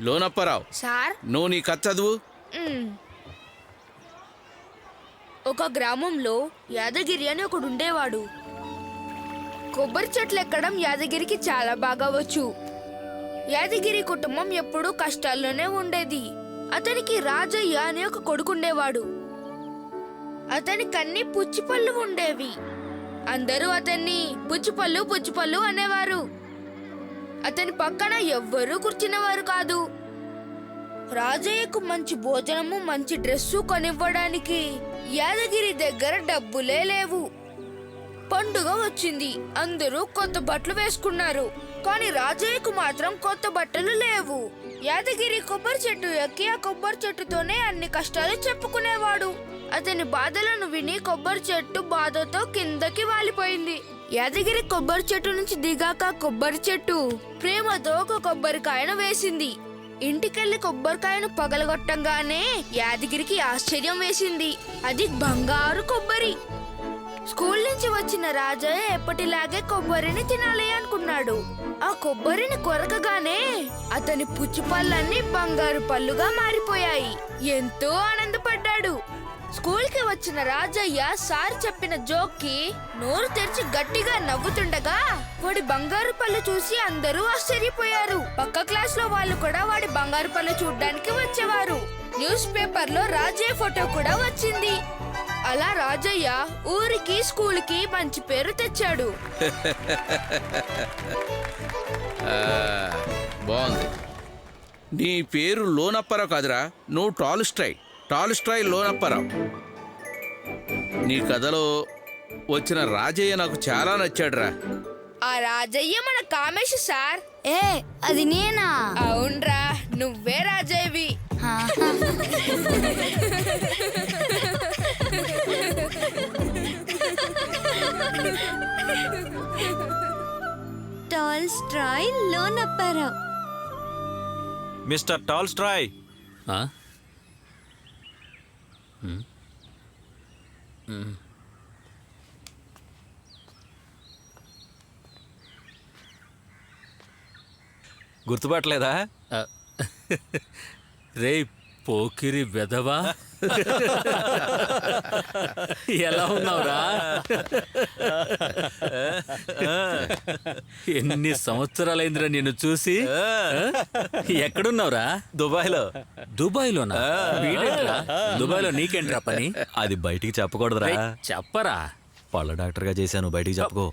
లోనప్పరావు sir? నువ్వు నీ కథ చదువు. ఒక గ్రామంలో యాదగిరి అని ఒకడు ఉండేవాడు. కొబ్బరి చెట్లు ఎక్కడం యాదగిరికి చాలా బాగా వచ్చు. యాదగిరి కుటుంబం ఎప్పుడూ కష్టాల్లోనే ఉండేది. అతనికి రాజయ్య అనే ఒక కొడుకుండేవాడు అతనికి అన్ని పుచ్చిపళ్ళు ఉండేవి. అందరూ అతన్ని పుచ్చిపళ్ళు పుచ్చిపళ్ళు అనేవారు. అతని పక్కన ఎవ్వరూ కూర్చునేవారు కాదు. రాజయ్యకు మంచి భోజనము మంచి డ్రెస్సు కొనివ్వడానికి యాదగిరి దగ్గర డబ్బులే లేవు. పండుగ వచ్చింది. అందరూ కొత్త బట్టలు వేసుకున్నారు. కానీ రాజయ్యకు మాత్రం కొత్త బట్టలు లేవు. యాదగిరి కొబ్బరి చెట్టు ఎక్కి ఆ కొబ్బరి చెట్టుతోనే అన్ని కష్టాలు చెప్పుకునేవాడు. అతని బాధలను విని కొబ్బరి చెట్టు బాధతో కిందకి వాలిపోయింది. యాదగిరి కొబ్బరి చెట్టు నుంచి దిగాక కొబ్బరి చెట్టు. ప్రేమతో ఒక కొబ్బరికాయను వేసింది. ఇంటికెళ్ళి కొబ్బరికాయను పగలగొట్టంగానే యాదగిరికి ఆశ్చర్యం వేసింది. అది బంగారు కొబ్బరి. స్కూల్ నుంచి వచ్చిన రాజయ్య ఎప్పటిలాగే కొబ్బరిని తినాలి అనుకున్నాడు. ఆ కొబ్బరిని కొరకగానే అతని పుచ్చి పళ్ళన్నీ బంగారు పళ్ళుగా మారిపోయాయి. ఎంతో ఆనందపడ్డాడు. స్కూల్కి వచ్చిన రాజయ్య సార్ చెప్పిన జోక్కి నోరు తెరిచి గట్టిగా నవ్వుతుండగా వాడి బంగారు పళ్ళు చూసి అందరూ ఆశ్చర్యపోయారు. పక్క క్లాస్లో వాళ్ళు కూడా వాడి బంగారు పళ్ళు చూడ్డానికి వచ్చేవారు. న్యూస్ పేపర్లో రాజయ్య ఫోటో కూడా వచ్చింది. అలా రాజయ్య ఊరికి స్కూల్కి మంచి పేరు తెచ్చాడు. బాగుంది. నీ పేరు లోనప్పరావు కాదురా నువ్వు టాలుస్ట్రై టాలుస్ట్రై లోనప్పరావు నీ కథలో వచ్చిన రాజయ్య నాకు చాలా నచ్చాడురా. ఆ రాజయ్య మన కామేష్ సార్. ఏ అది నేనా? అవునరా నువ్వే రాజయ్యవి. టాల్ స్ట్రాయ్ లోనప్పారావు మిస్టర్ టాల్ స్ట్రాయ్ ఆ? ఉమ్. ఉమ్. గుర్తుపట్టలేదా? రేప్ రే పోకిరి వెదవా ఎలా ఉన్నావురా? ఎన్ని సంవత్సరాలైందిరా నిన్ను చూసి? ఎక్కడున్నావురా? దుబాయ్లో. దుబాయ్లోనా? వీడేంట్రా? దుబాయ్లో నీకేంట్రా పని? అది బయటికి చెప్పకూడదురా. రేయ్, చెప్పరా? పళ్ళ డాక్టర్గా చేశాను. బయటికి చెప్పుకో.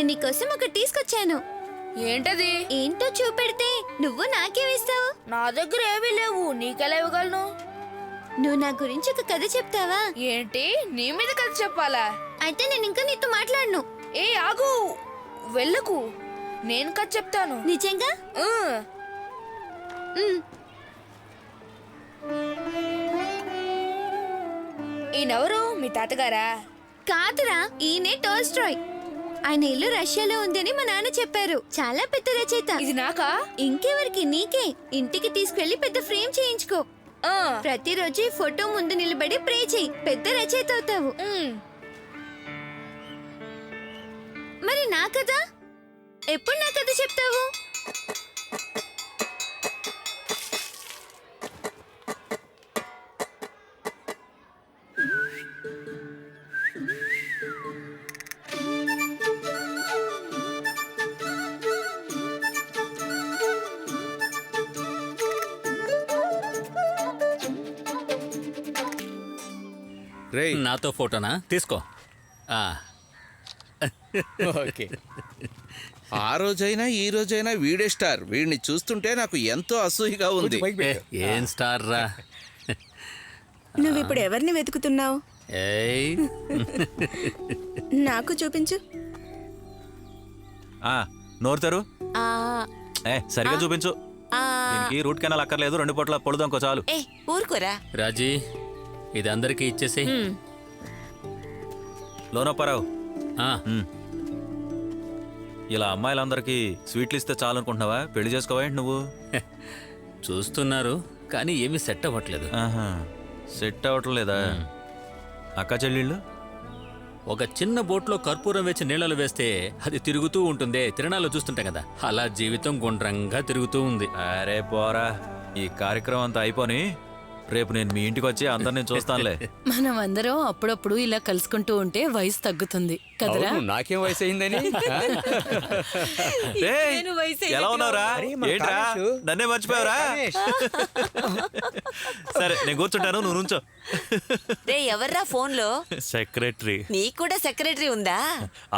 నేను నీకోసం ఒకటి తీసుకొచ్చాను. ఏంటది? ఏంటో చూపెడితే నువ్వు నాకే వేస్తావు. నా దగ్గర ఏమీ లేవు. నీకెలా ఇవ్వగలను? నువ్వు నా గురించి ఒక కథ చెప్తావా? ఏంటి? నీ మీద కథ చెప్పాలా? అయితే నేను ఇంకా నీతో మాట్లాడను. ఏ ఆగు. వెళ్ళకు. నేను కథ చెప్తాను. నిజంగా? ఆ. ఉమ్, ఈయనెవరు? మీ తాతగారా? కాదురా ఈయనే టాల్ స్ట్రాయ్ ఆయన ఇల్లు రష్యాలో ఉందని మా నాన్న చెప్పారు. చాలా పెద్ద రచయిత ఇది నాకా? ఇంకెవరికి? నీకే. ఇంటికి తీసుకెళ్ళి పెద్ద ఫ్రేమ్ చేయించుకో. ఆ. ప్రతిరోజు ఈ ఫోటో ముందు నిలబడి ప్రే చేయి. పెద్ద రచయిత అవుతావు. ఉమ్. మరి నా కథ? ఎప్పుడు నా కథ చెప్తావు? రేయ్ నాతో ఫోటోనా? తీసుకో. ఆ, ఓకే. ఆ రోజైనా ఈ రోజైనా వీడే స్టార్. వీడిని చూస్తుంటే నాకు ఎంతో అసూయగా ఉంది. ఏ, ఏం స్టార్ రా? నువ్విప్పుడు ఎవరిని వెతుకుతున్నావు? ఏయ్. నాకు చూపించు. ఆ, నోరు తెరు. ఆ. ఏ సరిగా చూపించు. ఆ, దీనికి రూట్ కెనాల్ అక్కర్లేదు రెండు పూట్ల పొడుదాంకో చాలు. ఏ ఊరుకోరా. రాజీ. ఇది అందరికీ ఇచ్చేసి లోనప్పారావు. ఇలా అమ్మాయిలందరికీ స్వీట్లు ఇస్తే చాలు అనుకుంటున్నావా పెళ్ళి చేసుకోవా ఏంటి నువ్వు? చూస్తున్నారు కానీ ఏమీ సెట్ అవ్వట్లేదు. ఆహా సెట్ అవ్వటం లేదా? అక్క చెల్లెళ్ళు? ఒక చిన్న బోట్లో కర్పూరం వేసి నీళ్ళలో వేస్తే అది తిరుగుతూ ఉంటుందే. తిరణాల్లో చూస్తుంటాం కదా. అలా జీవితం గుండ్రంగా తిరుగుతూ ఉంది. అరే పోరా ఈ కార్యక్రమం అంతా అయిపోని. రేపు నేను మీ ఇంటికి వచ్చి అందరిని చూస్తానులే. మనం అందరం అప్పుడప్పుడు ఇలా కలుసుకుంటూ ఉంటే వయసు తగ్గుతుంది. కదరా? అవును, నాకేం వయసు అయిందని ఏయ్, నేను వయసు ఎలా ఉన్నావురా? అరే, మన ఏంట్రా? కామేషు. నన్నే మర్చిపోయావురా? సరే నేను కూర్చుంటాను నువ్వు నుంచో. రే ఎవర్రా ఫోన్లో సెక్రటరీ. నీకు కూడా సెక్రటరీ ఉందా?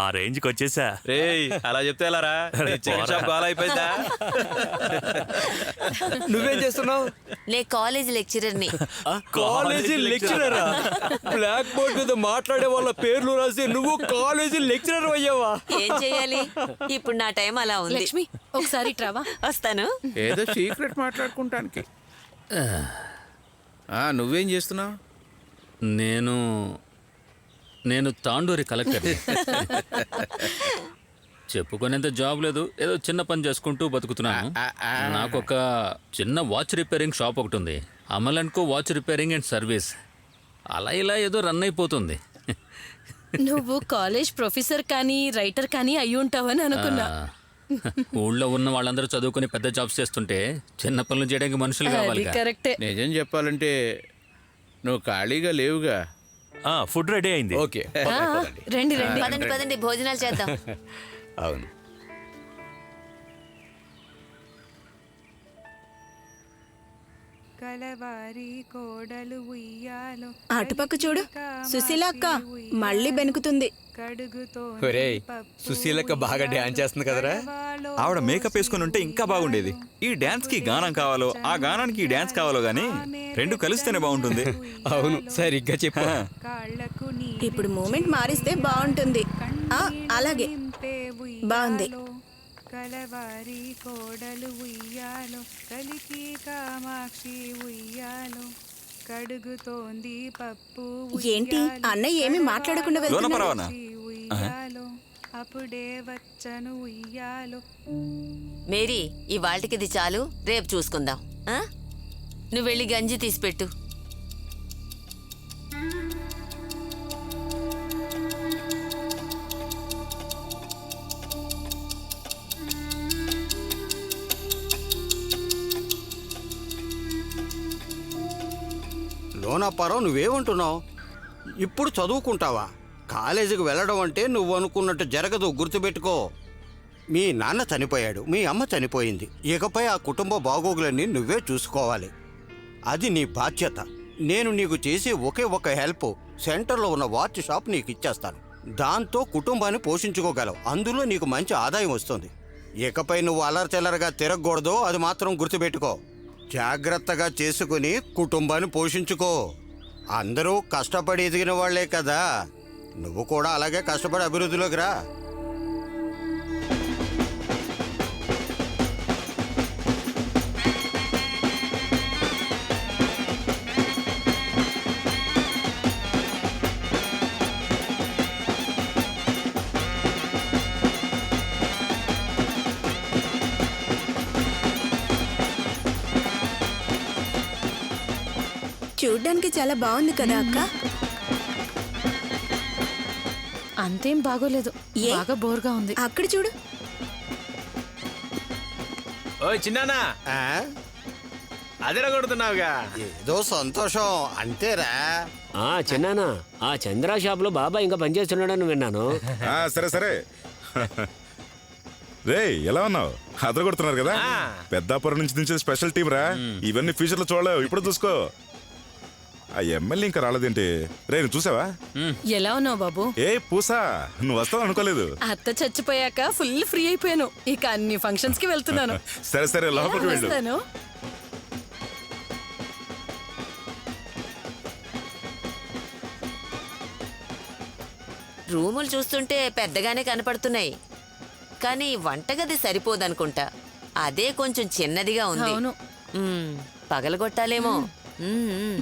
ఆ రేంజ్కి వచ్చేసా. రేయ్ అలా చెప్తే ఎలా రా నీ చికెన్ షాప్ గోల అయిపోయిందా? నువ్వేం చేస్తున్నావు? నే కాలేజ్ లెక్చరర్ని కాలేజీ లెక్చరరా? బ్లాక్ బోర్డ్ మీద మాట్లాడే వాళ్ళ పేర్లు రాసి నువ్వు కాలేజీ లెక్చరర్ అయ్యావా? ఏం చెయ్యాలి ఇప్పుడు నా టైం అలా ఉంది. లక్ష్మి ఒకసారి ట్రావా? వస్తాను. ఏదో సీక్రెట్ మాట్లాడుకుంటానికి. ఆ, నువ్వేం చేస్తున్నావు? నేను నేను తాండూరి కలెక్టర్. చెప్పుకునేంత జాబ్ లేదు. ఏదో చిన్న పని చేసుకుంటూ బతుకుతున్నాను. నాకు ఒక చిన్న వాచ్ రిపేరింగ్ షాప్ ఒకటి ఉంది. Amal and co watch repairing and service. అలా ఇలా ఏదో రన్ అయిపోతుంది. నువ్వు కాలేజ్ ప్రొఫెసర్ కానీ రైటర్ కానీ అయి ఉంటావని అనుకున్నా. ఊళ్ళో ఉన్న వాళ్ళందరూ చదువుకుని పెద్ద జాబ్స్ చేస్తుంటే చిన్న పనులు చేయడానికి మనుషులు కావాలి కరెక్టే. నిజం చెప్పాలంటే నువ్వు ఖాళీగా లేవుగా. ఆ, ఫుడ్ రెడీ అయింది. ఓకే. రండి రండి. పదండి పదండి భోజనాలు చేద్దాం. అవును. అటుపక్క చూడు. సుశీల అక్క మళ్ళీ బెనుకుతుంది. ఒరేయ్ సుశీలక్క బాగా డ్యాన్స్ చేస్తుంది కదరా? ఆవిడ మేకప్ వేసుకుని ఉంటే ఇంకా బాగుండేది. ఈ డాన్స్కి గానం కావాలో ఆ గానానికి ఈ డాన్స్ కావాలో గానీ రెండు కలిస్తేనే బాగుంటుంది. అవును సరిగ్గా చెప్పా. ఇప్పుడు మూమెంట్ మారిస్తే బాగుంటుంది. ఆ, అలాగే. బాగుంది. కలవారి కోడలు ఉయ్యాలో కలికి కామాక్షి ఉయ్యాలో. కడుగుతోంది పప్పు ఏంటి? అన్నయ్య ఏమీ మాట్లాడకుండా పరవానా ఉయ్యాలో. అప్పుడే వచ్చను ఉయ్యాలో. మేరీ ఇవాళకి ఇది చాలు. రేపు చూసుకుందాం. ఆ? నువ్వు వెళ్ళి గంజి తీసిపెట్టు. లోనప్పారావు నువ్వేమంటున్నావు? ఇప్పుడు చదువుకుంటావా? కాలేజీకి వెళ్ళడం అంటే నువ్వు అనుకున్నట్టు జరగదు గుర్తుపెట్టుకో. మీ నాన్న చనిపోయాడు మీ అమ్మ చనిపోయింది. ఇకపై ఆ కుటుంబ బాగోగులన్నీ నువ్వే చూసుకోవాలి. అది నీ బాధ్యత. నేను నీకు చేసే ఒకే ఒక హెల్ప్. సెంటర్లో ఉన్న వాచ్ షాప్ నీకు ఇచ్చేస్తాను. దాంతో కుటుంబాన్ని పోషించుకోగలవు. అందులో నీకు మంచి ఆదాయం వస్తుంది. ఇకపై నువ్వు అలర్చెల్లరగా తిరగకూడదు అది మాత్రం గుర్తుపెట్టుకో. జాగ్రత్తగా చేసుకుని కుటుంబాన్ని పోషించుకో. అందరూ కష్టపడి ఎదిగిన వాళ్ళే కదా. నువ్వు కూడా అలాగే కష్టపడి అభివృద్ధిలోకి రా. చూడ్డానికి చాలా బాగుంది కదా అక్క? అంతేం బాగోలేదు. ఏ? బాగా బోర్గా ఉంది. అక్కడ చూడు. ఓయ్ చిన్నానా? ఆ? ఏదో సంతోషం అంతేరా. ఆ చిన్నానా? ఆ చంద్ర షాప్లో బాబా ఇంకా పనిచేస్తున్నాడని విన్నాను. ఆ, సరే సరే. రే ఎలా ఉన్నావు? అదర కొడుతున్నారు కదా పెద్దాపురం నుంచి దించే స్పెషల్ టీం రా. ఇవన్నీ ఫ్యూచర్లో చూడలేవు. ఇప్పుడు చూసుకో. ఆ ఎమ్మెల్యే ఇంకా రాలేదేంటి? రే నువ్వు చూసావా? ఎలా ఉన్నావు బాబు? ఏ పూసా నువ్వు వస్తావు అనుకోలేదు? అత్త చచ్చిపోయాక ఫుల్ ఫ్రీ అయిపోయాను. ఇక అన్ని ఫంక్షన్స్కి వెళ్తున్నాను. సరే సరే లోపలికి వెళ్ళు. వస్తాను రూములు చూస్తుంటే పెద్దగానే కనపడుతున్నాయి. కానీ వంటగది సరిపోదనుకుంటా. అదే కొంచెం చిన్నదిగా ఉంది. అవును. మ్మ్, పగలగొట్టాలేమో. మ్మ్, మ్మ్.